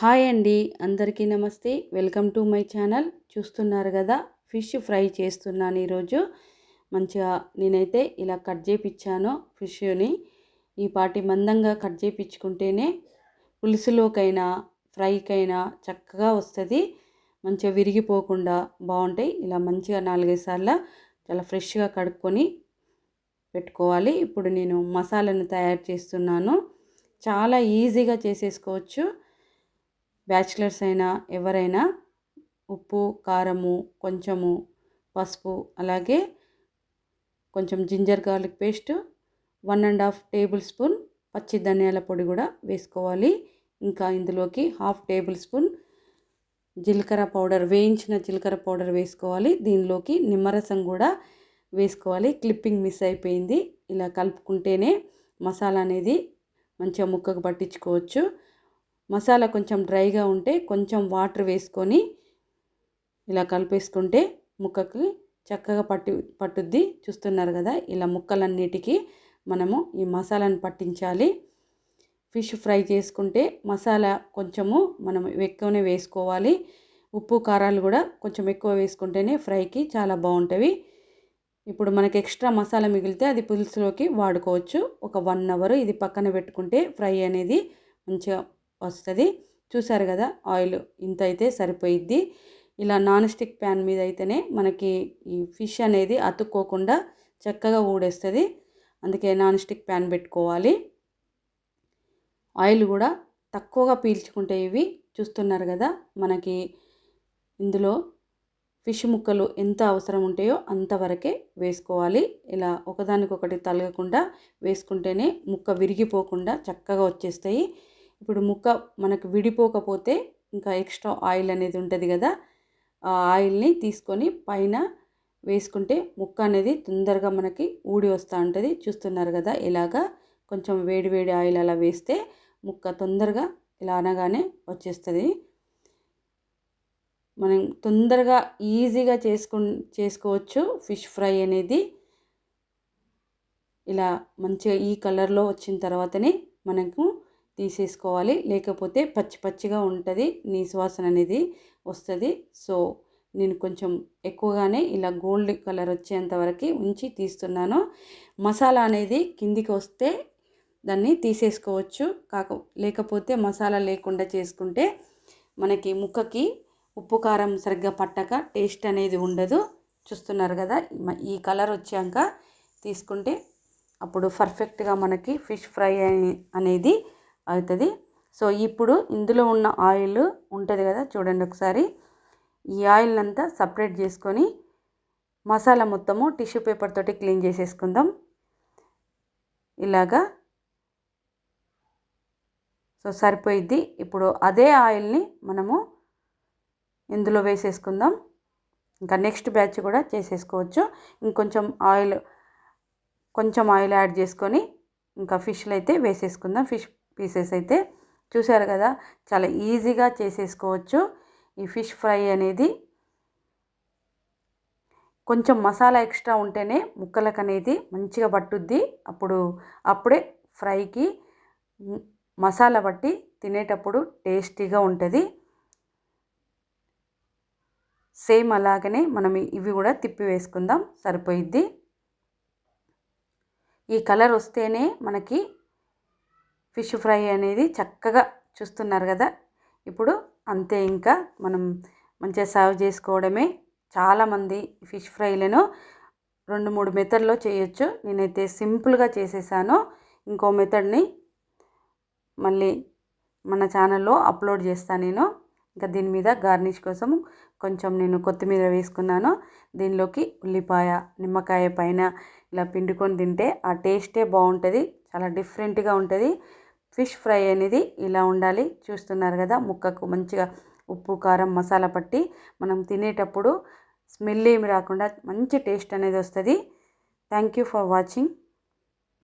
Hi అండి. అందరికీ నమస్తే. Welcome to my channel. చూస్తున్నారు కదా ఫిష్ ఫ్రై చేస్తున్నాను ఈరోజు. మంచిగా నేనైతే ఇలా కట్ చేయించాను ఫిష్ని. ఈ పాటి మందంగా కట్ చేయించుకుంటేనే పులుసులోకైనా ఫ్రైకైనా చక్కగా వస్తుంది. మంచిగా విరిగిపోకుండా బాగుంటాయి. ఇలా మంచిగా నాలుగైదు సార్లు చాలా ఫ్రెష్గా కడుక్కొని పెట్టుకోవాలి. ఇప్పుడు నేను మసాలాను తయారు చేస్తున్నాను. చాలా ఈజీగా చేసేసుకోవచ్చు. బ్యాచిలర్స్ అయినా ఎవరైనా ఉప్పు కారము కొంచెము పసుపు అలాగే కొంచెం ginger garlic paste one and half tablespoon పచ్చి ధనియాల పొడి కూడా వేసుకోవాలి. ఇంకా ఇందులోకి హాఫ్ టేబుల్ స్పూన్ జీలకర్ర పౌడర్ వేయించిన జీలకర్ర పౌడర్ వేసుకోవాలి. దీనిలోకి నిమ్మరసం కూడా వేసుకోవాలి. క్లిప్పింగ్ మిస్ అయిపోయింది. ఇలా కలుపుకుంటేనే మసాలా అనేది మంచిగా ముక్కకు పట్టించుకోవచ్చు. మసాలా కొంచెం డ్రైగా ఉంటే కొంచెం వాటర్ వేసుకొని ఇలా కలిపేసుకుంటే ముక్కకి చక్కగా పట్టి పట్టుద్ది. చూస్తున్నారు కదా ఇలా ముక్కలన్నిటికీ మనము ఈ మసాలాను పట్టించాలి. ఫిష్ ఫ్రై చేసుకుంటే మసాలా కొంచెము మనం ఎక్కువనే వేసుకోవాలి. ఉప్పు కారాలు కూడా కొంచెం ఎక్కువ వేసుకుంటేనే ఫ్రైకి చాలా బాగుంటాయి ఇప్పుడు మనకి ఎక్స్ట్రా మసాలా మిగిలితే అది పులుసులోకి వాడుకోవచ్చు. ఒక వన్ అవర్ ఇది పక్కన పెట్టుకుంటే ఫ్రై అనేది మంచిగా వస్తుంది. చూసారు కదా ఆయిల్ ఇంత అయితే సరిపోయిద్ది. ఇలా నాన్ స్టిక్ ప్యాన్ మీద అయితేనే మనకి ఈ ఫిష్ అనేది అతుక్కోకుండా చక్కగా ఊడేస్తుంది. అందుకే నాన్ స్టిక్ ప్యాన్ పెట్టుకోవాలి. ఆయిల్ కూడా తక్కువగా పీల్చుకుంటే ఇవి చూస్తున్నారు కదా మనకి ఇందులో ఫిష్ ముక్కలు ఎంత అవసరం ఉంటాయో అంతవరకే వేసుకోవాలి. ఇలా ఒకదానికొకటి తలగకుండా వేసుకుంటేనే ముక్క విరిగిపోకుండా చక్కగా వచ్చేస్తాయి. ఇప్పుడు ముక్క మనకు విడిపోకపోతే ఇంకా ఎక్స్ట్రా ఆయిల్ అనేది ఉంటుంది కదా ఆ ఆయిల్ని తీసుకొని పైన వేసుకుంటే ముక్క అనేది తొందరగా మనకి ఊడి వస్తూ ఉంటుంది. చూస్తున్నారు కదా ఇలాగా కొంచెం వేడి వేడి ఆయిల్ అలా వేస్తే ముక్క తొందరగా ఇలా అనగానే వచ్చేస్తుంది. మనం తొందరగా ఈజీగా చేసుకు చేసుకోవచ్చు ఫిష్ ఫ్రై అనేది. ఇలా మంచిగా ఈ కలర్లో వచ్చిన తర్వాతనే మనకు తీసేసుకోవాలి. లేకపోతే పచ్చి పచ్చిగా ఉంటుంది. నీ సువాసన అనేది వస్తుంది. సో నేను కొంచెం ఎక్కువగానే ఇలా గోల్డ్ కలర్ వచ్చేంత వరకు ఉంచి తీస్తున్నాను. మసాలా అనేది కిందికి వస్తే దాన్ని తీసేసుకోవచ్చు. కాక లేకపోతే మసాలా లేకుండా చేసుకుంటే మనకి ముక్కకి ఉప్పు కారం సరిగ్గా పట్టక టేస్ట్ అనేది ఉండదు. చూస్తున్నారు కదా? ఈ కలర్ వచ్చాక తీసుకుంటే అప్పుడు పర్ఫెక్ట్గా మనకి ఫిష్ ఫ్రై అనేది అవుతుంది. సో ఇప్పుడు ఇందులో ఉన్న ఆయిల్ ఉంటుంది కదా చూడండి ఒకసారి. ఈ ఆయిల్ అంతా సపరేట్ చేసుకొని మసాలా మొత్తము టిష్యూ పేపర్ తోటి క్లీన్ చేసేసుకుందాం. ఇలాగా. సో సరిపోయిద్ది. ఇప్పుడు అదే ఆయిల్ని మనము ఇందులో వేసేసుకుందాం. ఇంకా నెక్స్ట్ బ్యాచ్ కూడా చేసేసుకోవచ్చు. ఇంకొంచెం ఆయిల్ కొంచెం ఆయిల్ యాడ్ చేసుకొని ఇంకా ఫిష్లు అయితే వేసేసుకుందాం. ఫిష్ పీసెస్ అయితే చూశారు కదా చాలా ఈజీగా చేసేసుకోవచ్చు. ఈ ఫిష్ ఫ్రై అనేది కొంచెం మసాలా ఎక్స్ట్రా ఉంటేనే ముక్కలకు అనేది మంచిగా పట్టుద్ది. అప్పుడు అప్పుడే ఫ్రైకి మసాలా పట్టి తినేటప్పుడు టేస్టీగా ఉంటుంది. సేమ్ అలాగనే మనం ఇవి కూడా తిప్పి వేసుకుందాం సరిపోయిద్ది. ఈ కలర్ వస్తేనే మనకి ఫిష్ ఫ్రై అనేది చక్కగా చూస్తున్నారు కదా. ఇప్పుడు అంతే ఇంకా మనం మంచిగా సర్వ్ చేసుకోవడమే. చాలామంది ఫిష్ ఫ్రైలను రెండు మూడు మెథడ్లో చేయొచ్చు. నేనైతే సింపుల్గా చేసేసాను. ఇంకో మెథడ్ని మళ్ళీ మన ఛానల్లో అప్లోడ్ చేస్తాను నేను. ఇంకా దీని మీద గార్నిష్ కోసం కొంచెం నేను కొత్తిమీర వేసుకున్నాను. దీనిలోకి ఉల్లిపాయ నిమ్మకాయ పైన ఇలా పిండుకొని తింటే ఆ టేస్టే బాగుంటుంది. చాలా డిఫరెంట్గా ఉంటుంది. ఫిష్ ఫ్రై అనేది ఇలా ఉండాలి. చూస్తున్నారు కదా ముక్కకు మంచిగా ఉప్పు కారం మసాలా పట్టి మనం తినేటప్పుడు స్మెల్ ఏమి రాకుండా మంచి టేస్ట్ అనేది వస్తుంది. Thank you for watching.